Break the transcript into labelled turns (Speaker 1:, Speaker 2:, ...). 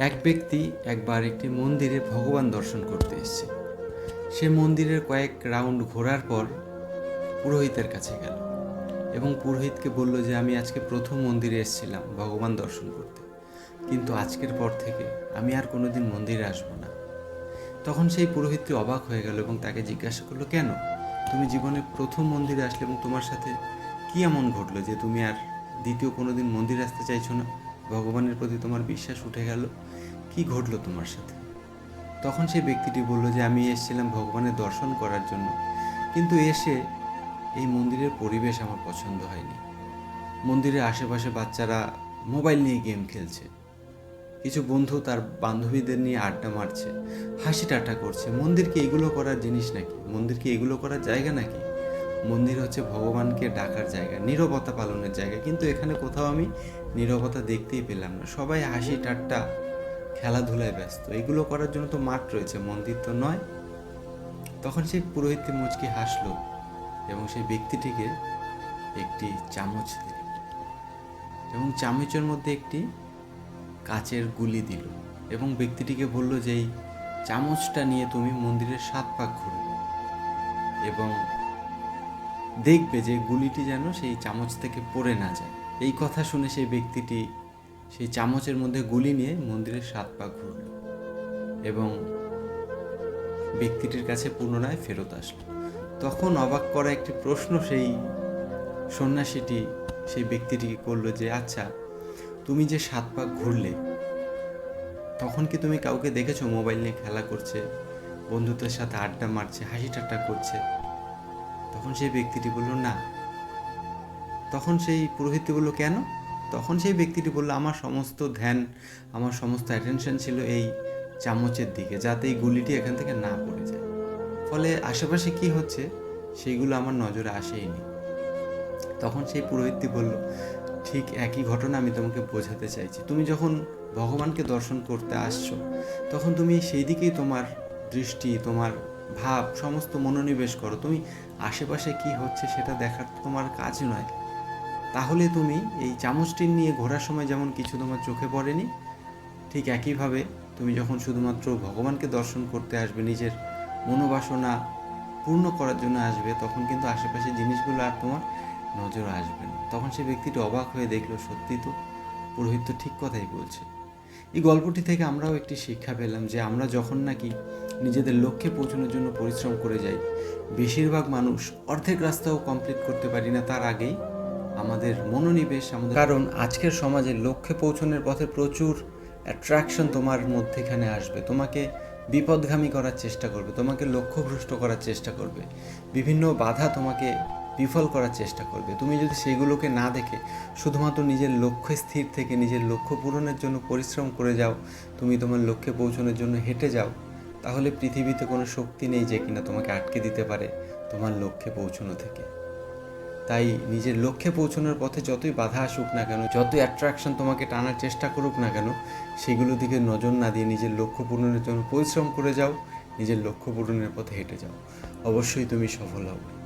Speaker 1: এক ব্যক্তি একবার একটি মন্দিরে ভগবান দর্শন করতে এসেছে। সে মন্দিরের কয়েক রাউন্ড ঘোরার পর পুরোহিতের কাছে গেল এবং পুরোহিতকে বলল যে, আমি আজকে প্রথম মন্দিরে এসেছিলাম ভগবান দর্শন করতে। কিন্তু আজকের পর থেকে আমি আর কোনোদিন মন্দিরে আসব না। তখন সেই পুরোহিতটি অবাক হয়ে গেল এবং তাকে জিজ্ঞাসা করল, কেন? তুমি জীবনে প্রথম মন্দিরে আসলে এবং তোমার সাথে কি এমন ঘটলো যে তুমি আর দ্বিতীয় কোনো দিন মন্দিরে আসতে চাইছো না? ভগবানের প্রতি তোমার বিশ্বাস উঠে গেল কি ঘটলো তোমার সাথে? তখন সেই ব্যক্তিটি বলল যে, আমি এসেছিলাম ভগবানের দর্শন করার জন্য, কিন্তু এসে এই মন্দিরের পরিবেশ আমার পছন্দ হয়নি। মন্দিরের আশেপাশে বাচ্চারা মোবাইল নিয়ে গেম খেলছে। কিছু বন্ধু তার বান্ধবীদের নিয়ে আড্ডা মারছে, হাসি ঠাট্টা করছে। মন্দিরকে এগুলো করার জিনিস নাকি? মন্দিরকে এগুলো করার জায়গা নাকি? মন্দির হচ্ছে ভগবানকে ডাকার জায়গা, নীরবতা পালনের জায়গা। কিন্তু এখানে কোথাও আমি নীরবতা দেখতেই পেলাম না। সবাই হাসি ঠাট্টা খেলাধুলায় ব্যস্ত। এগুলো করার জন্য তো মাঠ রয়েছে, মন্দির তো নয়। তখন সেই পুরোহিতকে মুচকি হাসল এবং সেই ব্যক্তিটিকে একটি চামচ দিল এবং চামচের মধ্যে একটি কাচের গুলি দিল এবং ব্যক্তিটিকে বলল যে, এই চামচটা নিয়ে তুমি মন্দিরের সাত পাক ঘুরবে এবং দেখবে যে গুলিটি যেন সেই চামচ থেকে পড়ে না যায়। এই কথা শুনে সেই ব্যক্তিটি সেই চামচের মধ্যে গুলি নিয়ে মন্দিরের সাত পাক ঘুরল এবং ব্যক্তিটির কাছে পুনরায় ফেরত আসলো। তখন অবাক করা একটি প্রশ্ন সেই সন্ন্যাসীটি সেই ব্যক্তিটিকে করল যে আচ্ছা তুমি যে সাত পাক ঘুরলে, তখন কি তুমি কাউকে দেখেছ মোবাইল নিয়ে খেলা করছে, বন্ধুদের সাথে আড্ডা মারছে, হাসি ঠাট্টা করছে? তখন সেই ব্যক্তিটি বলল, না। তখন সেই পুরোহিতটি বলল, কেন? তখন সেই ব্যক্তিটি বলল, আমার সমস্ত ধ্যান, আমার সমস্ত অ্যাটেনশন ছিল এই চামচের দিকে, যাতে এই গুলিটি এখান থেকে না পড়ে যায়। ফলে আশেপাশে কি হচ্ছে সেইগুলো আমার নজরে আসেইনি। তখন সেই পুরোহিতটি বলল, ঠিক একই ঘটনা আমি তোমাকে বোঝাতে চাইছি। তুমি যখন ভগবানকে দর্শন করতে আসছো, তখন তুমি সেই দিকেই তোমার দৃষ্টি, তোমার ভাব, সমস্ত মনোনিবেশ করো। তুমি আশেপাশে কি হচ্ছে সেটা দেখার তোমার কাজ নয়। তাহলে তুমি এই চামচটি নিয়ে ঘোরার সময় যেমন কিছু তোমার চোখে পড়েনি, ঠিক একইভাবে তুমি যখন শুধুমাত্র ভগবানকে দর্শন করতে আসবে, নিজের মনোবাসনা পূর্ণ করার জন্য আসবে, তখন কিন্তু আশেপাশে জিনিসগুলো আর তোমার নজরে আসবে না। তখন সে ব্যক্তিটি অবাক হয়ে দেখল, সত্যি তো? পুরোহিত তো ঠিক কথাই বলছে। এই গল্পটি থেকে আমরাও একটি শিক্ষা পেলাম যে আমরা যখন নাকি নিজেদের লক্ষ্যে পৌঁছানোর জন্য পরিশ্রম করে যাই, বেশিরভাগ মানুষ অর্ধেক রাস্তাও কমপ্লিট করতে পারি না, তার আগেই আমাদের মনোনিবেশ, আমাদের কারণ আজকের সমাজে লক্ষ্যে পৌঁছানোর পথে প্রচুর অ্যাট্রাকশন তোমার মধ্যেখানে আসবে। তোমাকে বিপদগামী করার চেষ্টা করবে, তোমাকে লক্ষ্যভ্রষ্ট করার চেষ্টা করবে, বিভিন্ন বাধা তোমাকে বিফল করার চেষ্টা করবে। তুমি যদি সেগুলোকে না দেখে শুধুমাত্র নিজের লক্ষ্যে স্থির থেকে নিজের লক্ষ্য পূরণের জন্য পরিশ্রম করে যাও, তুমি তোমার লক্ষ্যে পৌঁছানোর জন্য হেঁটে যাও, তাহলে পৃথিবীতে কোনো শক্তি নেই যে কিনা তোমাকে আটকে দিতে পারে তোমার লক্ষ্যে পৌঁছানো থেকে। তাই নিজের লক্ষ্যে পৌঁছানোর পথে যতই বাধা আসুক না কেন, যতই অ্যাট্রাকশন তোমাকে টানার চেষ্টা করুক না কেন সেগুলো দিকে নজর না দিয়ে নিজের লক্ষ্য পূরণের জন্য পরিশ্রম করে যাও, নিজের লক্ষ্য পূরণের পথে হেঁটে যাও। অবশ্যই তুমি সফল হবে।